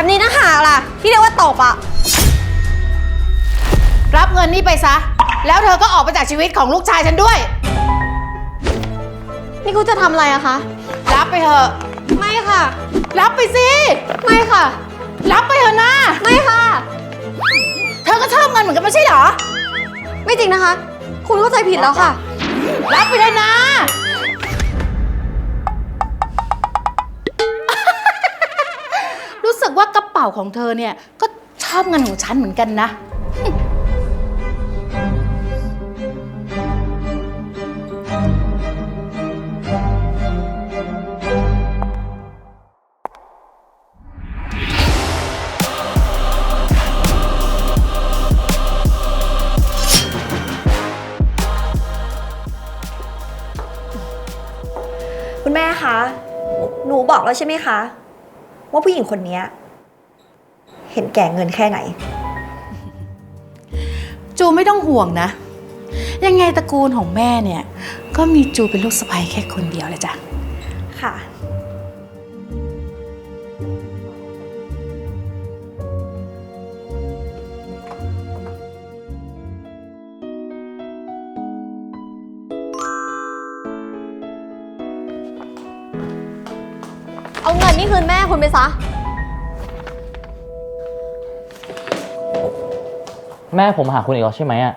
แบบนี้นะหากล่ะ ที่เรียกว่าตบอะรับเงินนี่ไปซะ แล้วเธอก็ออกไปจากชีวิตของลูกชายฉันด้วย นี่คุณจะทำอะไรอะคะ รับไปเถอะ ไม่ค่ะ รับไปสิ ไม่ค่ะ รับไปเถอะนะไม่ค่ะ เธอก็ชอบเงินเหมือนกันไม่ใช่เหรอ ไม่จริงนะคะ คุณเข้าใจผิดแล้วค่ะ รับไปเลยนะ บ่ากระเป๋าของเธอเนี่ยก็ชอบเงินของฉันเหมือนกันนะ คุณแม่คะ หนูบอกแล้วใช่ไหมคะ ว่าผู้หญิงคนนี้ เห็นแก่เงินแค่ไหน จูไม่ต้องห่วงนะ ยังไงตระกูลของแม่เนี่ย ก็มีจูเป็นลูกสะใภ้แค่คนเดียวเลยจ้ะ ค่ะ เอาเงินนี่คืนแม่คุณไปซะ แม่ผมมาหาคุณอีกแล้วใช่ไหมอะ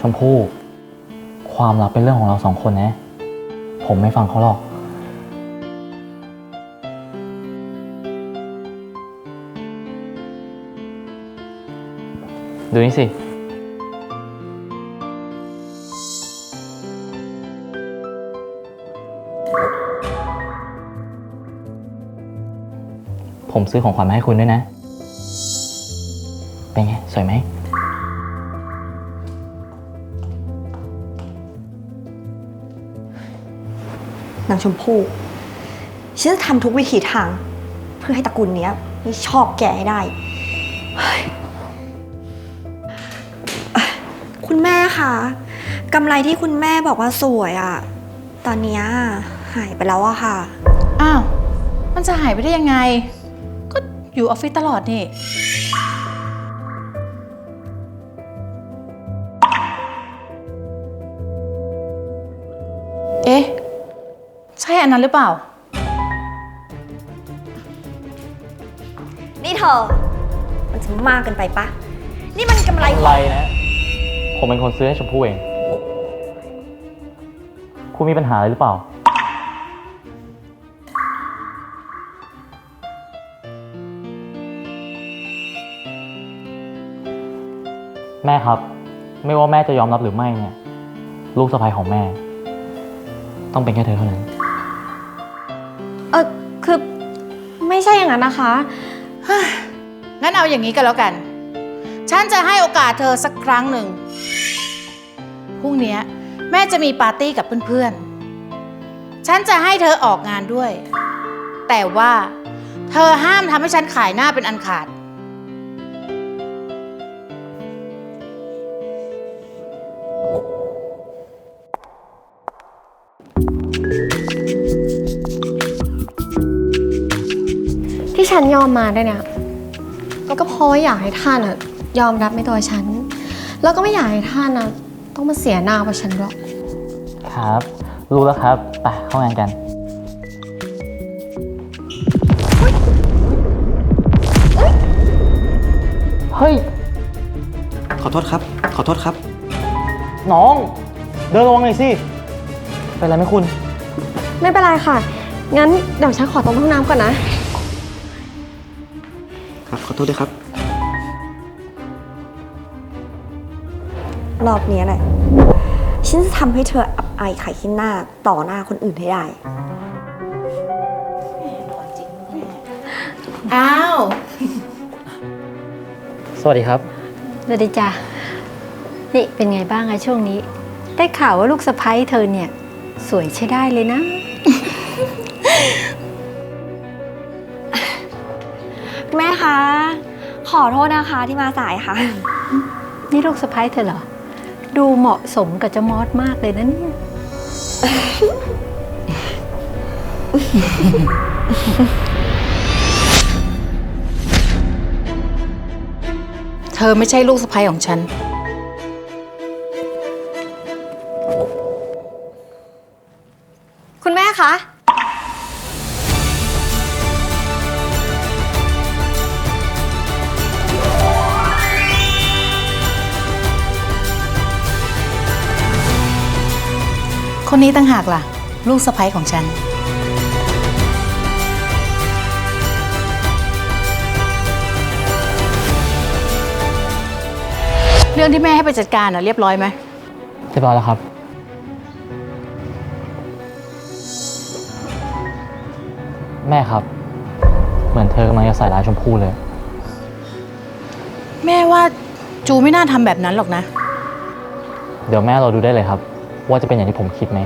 ชมพู่ ความลับเป็นเรื่องของเราสองคนนะ ผมไม่ฟังเขาหรอก ดูนี่สิ ผมซื้อของขวัญมาให้คุณด้วยนะ เป็นไง สวยไหม นางชมพู่ฉันจะทำทุกวิถีทาง เพื่อให้ตระกูลเนี้ยไม่ชอบแกให้ได้เฮ้ยเอ่อคุณแม่คะกำไรที่คุณแม่บอกว่าสวยอะตอนเนี้ยหายไปแล้วอะค่ะ อ้าว มันจะหายไปได้ยังไงก็ อยู่ออฟฟิศตลอดนี่ เอ๊ะ ใช่อันนั้นหรือเปล่า นี่เธอ มันจะมากเกินไปปะ นี่มันกำไรอะไรนะ ผมเป็นคนซื้อให้ชมพู่เอง คุณมีปัญหาอะไรหรือเปล่า แม่ครับ ไม่ว่าแม่จะยอมรับหรือไม่เนี่ย ลูกสะใภ้ของแม่ ต้องเป็นแค่เธอเท่านั้น เออคือไม่ใช่อย่างนั้นนะคะงั้นเอาอย่างนี้ก็แล้วกัน ฉันจะให้โอกาสเธอสักครั้งหนึ่ง พรุ่งเนี้ยแม่จะมีปาร์ตี้กับเพื่อนๆ ฉันจะให้เธอออกงานด้วย แต่ว่าเธอห้ามทำให้ฉันขายหน้าเป็นอันขาด ฉันยอมมาได้วยเนี่ย ก็เพราะว่าอยากให้ท่านอะยอมรับในตัวฉัน แล้วก็ไม่อยากให้ท่านอะต้องมาเสียหน้าเพราะฉันหรอก ครับ รู้แล้วครับ ไปเข้างานกัน เฮ้ย ขอโทษครับ ขอโทษครับ น้อง เดินระวังหน่อยสิ เป็นไรไหมคุณ ไม่เป็นไรค่ะ งั้นเดี๋ยวฉันขอตรงห้องน้ำก่อนนะ ครับ ขอโทษด้วยครับ รอบเนี้ยแหละฉันจะทำให้เธออับอายขายขี้หน้าต่อหน้าคนอื่นให้ได้ อ้าว สวัสดีครับ สวัสดีจ้ะนี่เป็นไงบ้างอะช่วงนี้ ได้ข่าวว่าลูกสะพ้ยเธอเนี่ย สวยใช้ได้เลยนะ คะ ขอโทษนะคะที่มาสายค่ะ นี่ลูกสะพ้ยเธอเหรอ ดูเหมาะสมกับเจ้ามอสมากเลยนะเนี่ย เธอไม่ใช่ลูกสะใภ้ของฉัน คุณแม่คะ คนนี้ตั้งหากล่ะ ลูกสะใภ้ของฉัน เรื่องที่แม่ให้ไปจัดการน่ะเรียบร้อยไหม เรียบร้อยแล้วครับ แม่ครับ เหมือนเธอกำลังจะใส่ร้ายชมพู่เลย แม่ว่าจูไม่น่าทำแบบนั้นหรอกนะ เดี๋ยวแม่เราดูได้เลยครับ ว่าจะเป็นอย่างที่ผมคิดไหม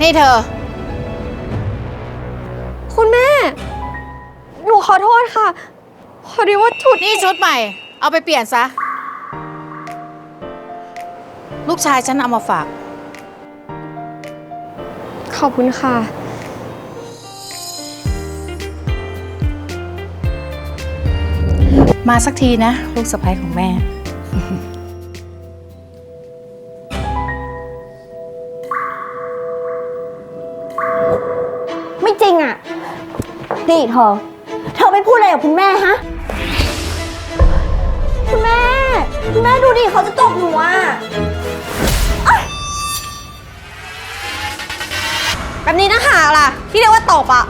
นี่เธอ คุณแม่ หนูขอโทษค่ะ พอดีว่าชุดนี่ชุดใหม่ เอาไปเปลี่ยนซะ ลูกชายฉันเอามาฝาก ขอบคุณค่ะ มาสักทีนะ ลูกสะใภ้ของแม่ จริงอะนี่เธอเธอไม่พูดอะไรกับคุณแม่ฮะ คุณแม่ คุณแม่ดูดิเขาจะตบหนูอะเอ้ยแบบนี้นะหาล่ะ ที่เรียกว่าตบอะ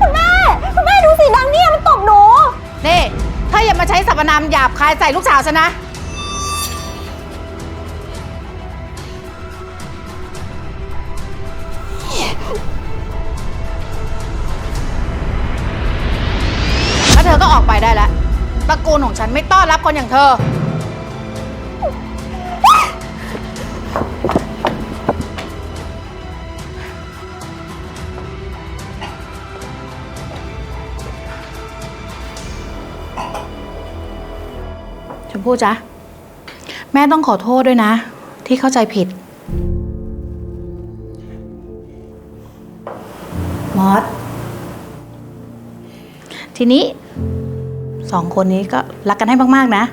คุณแม่ คุณแม่ดูสิดังเนี่ยมันตบหนู นี่ ถ้าอย่ามาใช้สรรพนามหยาบคายใส่ลูกสาวฉันนะ ไปได้แล้วตระกูลของฉันไม่ต้อนรับคนอย่างเธอ ชมพู่จ๊ะ แม่ต้องขอโทษด้วยนะ ที่เข้าใจผิด มอสทีนี้ สองคนนี้ก็รักกันให้มากๆนะ